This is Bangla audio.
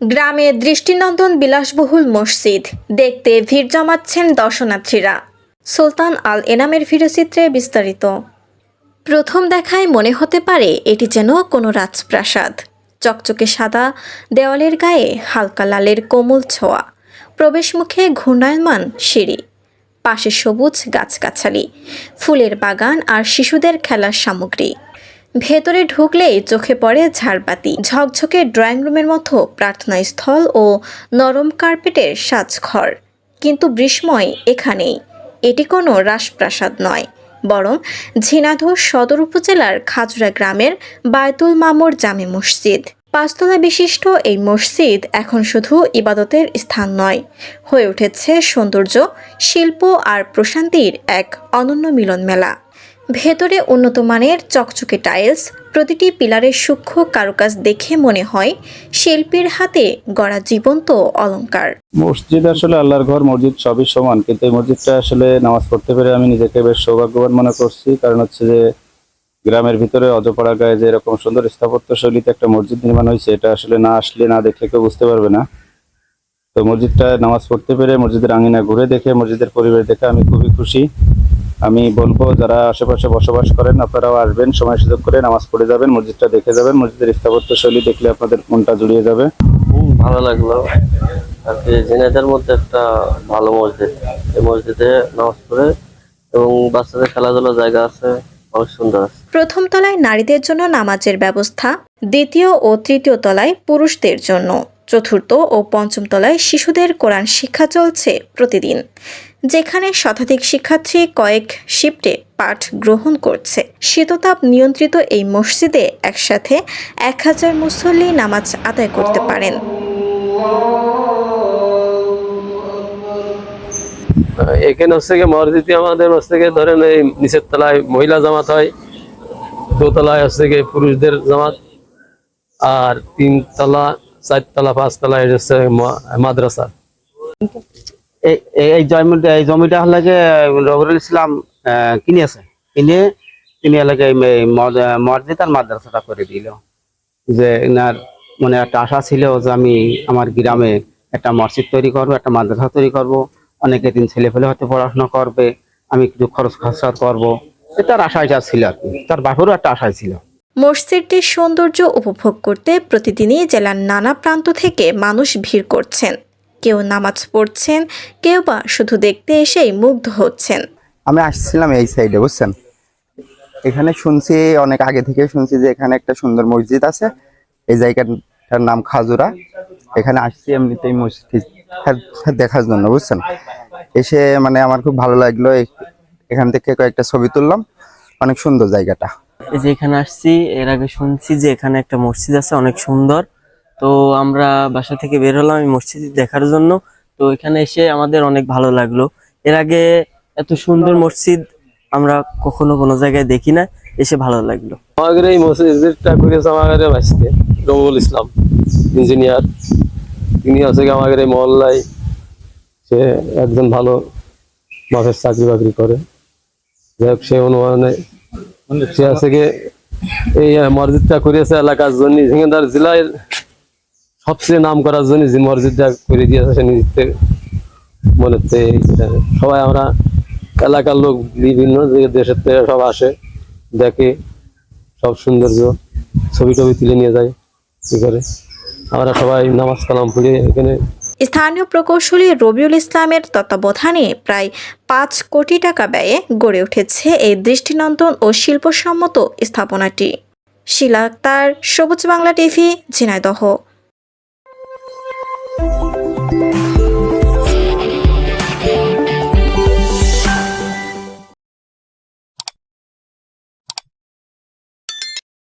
গ্রামে দৃষ্টিনন্দন বিলাসবহুল মসজিদ। দেখতে ভিড় জমাচ্ছেন দর্শনার্থীরা। সুলতান আল এনামের ভিডিওচিত্রে বিস্তারিত। প্রথম দেখায় মনে হতে পারে এটি যেন কোনো রাজপ্রাসাদ। চকচকে সাদা দেওয়ালের গায়ে হালকা লালের কোমল ছোঁয়া। প্রবেশমুখে ঘূর্ণায়মান সিঁড়ি। পাশে সবুজ গাছগাছালি, ফুলের বাগান আর শিশুদের খেলার সামগ্রী। ভেতরে ঢুকলেই চোখে পড়ে ঝাড়বাতি। ঝকঝকে ড্রয়িং রুমের মতো প্রার্থনা স্থল ও নরম কার্পেটের সাজঘর। কিন্তু বিস্ময় এখানেই। এটি কোনো রাজপ্রাসাদ নয়, বরং ঝিনাইদহ সদর উপজেলার খাজুরা গ্রামের বায়তুল মামুর জামে মসজিদ। পাঁচতলা বিশিষ্ট এই মসজিদ এখন শুধু ইবাদতের স্থান নয়, হয়ে উঠেছে সৌন্দর্য, শিল্প আর প্রশান্তির এক অনন্য মিলন মেলা ভেতরে উন্নত মানের চকচকে টাইলস, প্রতিটি পিলারের সূক্ষ্ম কারুকাজ দেখে মনে হয় শিল্পীর হাতে গড়া জীবন্ত অলঙ্কার মসজিদ আসলে আল্লাহর ঘর, মসজিদ সবই সমান, কিন্তু এই মসজিদটা আসলে নামাজ পড়তে পেরে আমি নিজেকে বেশ সৌভাগ্যবান মনে করছি। কারণ হচ্ছে যে গ্রামের ভিতরে অজপাড়া গায়ে যে এরকম সুন্দর স্থাপত্য শৈলীতে একটা মসজিদ নির্মাণ হয়েছে, এটা আসলে না আসলে না দেখলে কেউ বুঝতে পারবে না। তো মসজিদটা নামাজ পড়তে পেরে মসজিদের আঙিনা ঘুরে দেখে, মসজিদের পরিবেশ দেখে আমি খুবই খুশি। আমি বলব যারা আশেপাশে বসবাস করেন আপনারাও আসবেন সময় সুযোগ করে নামাজ পড়ে যাবেন মসজিদটা দেখে যাবেন মসজিদের স্থাপত্য শৈলী দেখলে আপনাদের মনটা জুড়িয়ে যাবে। খুব ভালো লাগল। আর কি ঝিনাইদের মধ্যে একটা ভালো মসজিদ। এই মসজিদে নামাজ পড়ে এবং বাচ্চাদের খেলাধুলার জায়গা আছে অনেক সুন্দর আছে। প্রথম তলায় নারীদের জন্য নামাজের ব্যবস্থা দ্বিতীয় ও তৃতীয় তলায় পুরুষদের জন্য। চতুর্থ ও পঞ্চম তলায় শিশুদের কোরআন শিক্ষা চলছে প্রতিদিন, যেখানে শতাধিক শিক্ষার্থী কয়েক শিফটে পাঠ গ্রহণ করছে। শীততাপ নিয়ন্ত্রিত এই মসজিদে একসাথে এক হাজার মুসল্লি নামাজ আদায় করতে পারেন। এখানে হচ্ছে গিয়ে মসজিদে আমাদের হচ্ছে গিয়ে ধরেন এই নিচের তলায় মহিলা জামাত হয়, দোতলায় হচ্ছে গিয়ে পুরুষদের জামাত, আর তিনতলা চারতলা, পাঁচতলা এটা মাদ্রাসা। এই জমিটা এই জমিটা হলে যে রবিউল ইসলাম কিনেছে। কিনে তিনি এলাকে মসজিদ আর মাদ্রাসাটা করে দিল। যে এনার মানে একটা আশা ছিল যে আমি আমার গ্রামে একটা মসজিদ তৈরি করব, একটা মাদ্রাসা তৈরি করব। অনেকে দিন ছেলে ফেলে হয়তো পড়াশোনা করবে। আমি কিছু খরচ খরচা করব। তার আশাটা ছিল আর কি। তার বাপেরও একটা আশাই ছিল। মসজিদটির সৌন্দর্য উপভোগ করতে প্রতিদিনই জেলার নানা প্রান্ত থেকে মানুষ ভিড় করছেন। কেউ নামাজ পড়ছেন, কেউ বা শুধু দেখতে এসেই মুগ্ধ হচ্ছেন। আমি আসছিলাম এই সাইডে বুঝছেন? এখানে শুনছি, অনেক আগে থেকে শুনছি যে এখানে একটা সুন্দর মসজিদ আছে। এই জায়গাটার নাম খাজুরা। এখানে আসছি এমনিতেই মসজিদ দেখার জন্য, বুঝছেন? এসে মানে আমার খুব ভালো লাগল। এখান থেকে কয়েকটা ছবি তুললাম। অনেক সুন্দর জায়গাটা। যে এখানে আসছি, এর আগে শুনছি যে এখানে একটা মসজিদ আছে, অনেক সুন্দর। তো আমরা বাসা থেকে বের হলাম এই মসজিদ দেখার জন্য। তো এখানে এসে আমাদের অনেক ভালো লাগল। এর আগে এত সুন্দর মসজিদ আমরা কখনো কোনো জায়গায় দেখি না, এসে ভালো লাগল। আমাদের এই মসজিদটা করেছে আমাদের ভাসতে রমুল ইসলাম, ইঞ্জিনিয়ার। তিনি আছে আমাদের এই মহল্লায় সে একজন ভালো মাফের চাকরি বাকরি করে। যাই হোক, সে অনুমানে করেছে এলাকার জন্য সবচেয়ে নাম করার জন্য যে করে দিয়েছে সে মনে সবাই আমরা এলাকার লোক বিভিন্ন দেশের থেকে সব আসে, দেখে, সব সৌন্দর্য ছবি টবি তুলে নিয়ে যায়। কি করে? আমরা সবাই নামাজ কালাম পড়ে এখানে স্থানীয় প্রকৌশলী রবিউল ইসলামের তত্ত্বাবধানে প্রায় পাঁচ কোটি টাকা ব্যয়ে গড়ে উঠেছে এই দৃষ্টিনন্দন ও শিল্পসম্মত স্থাপনাটি। শিলা তার সবুজ বাংলা টিভি, ঝিনাইদহ।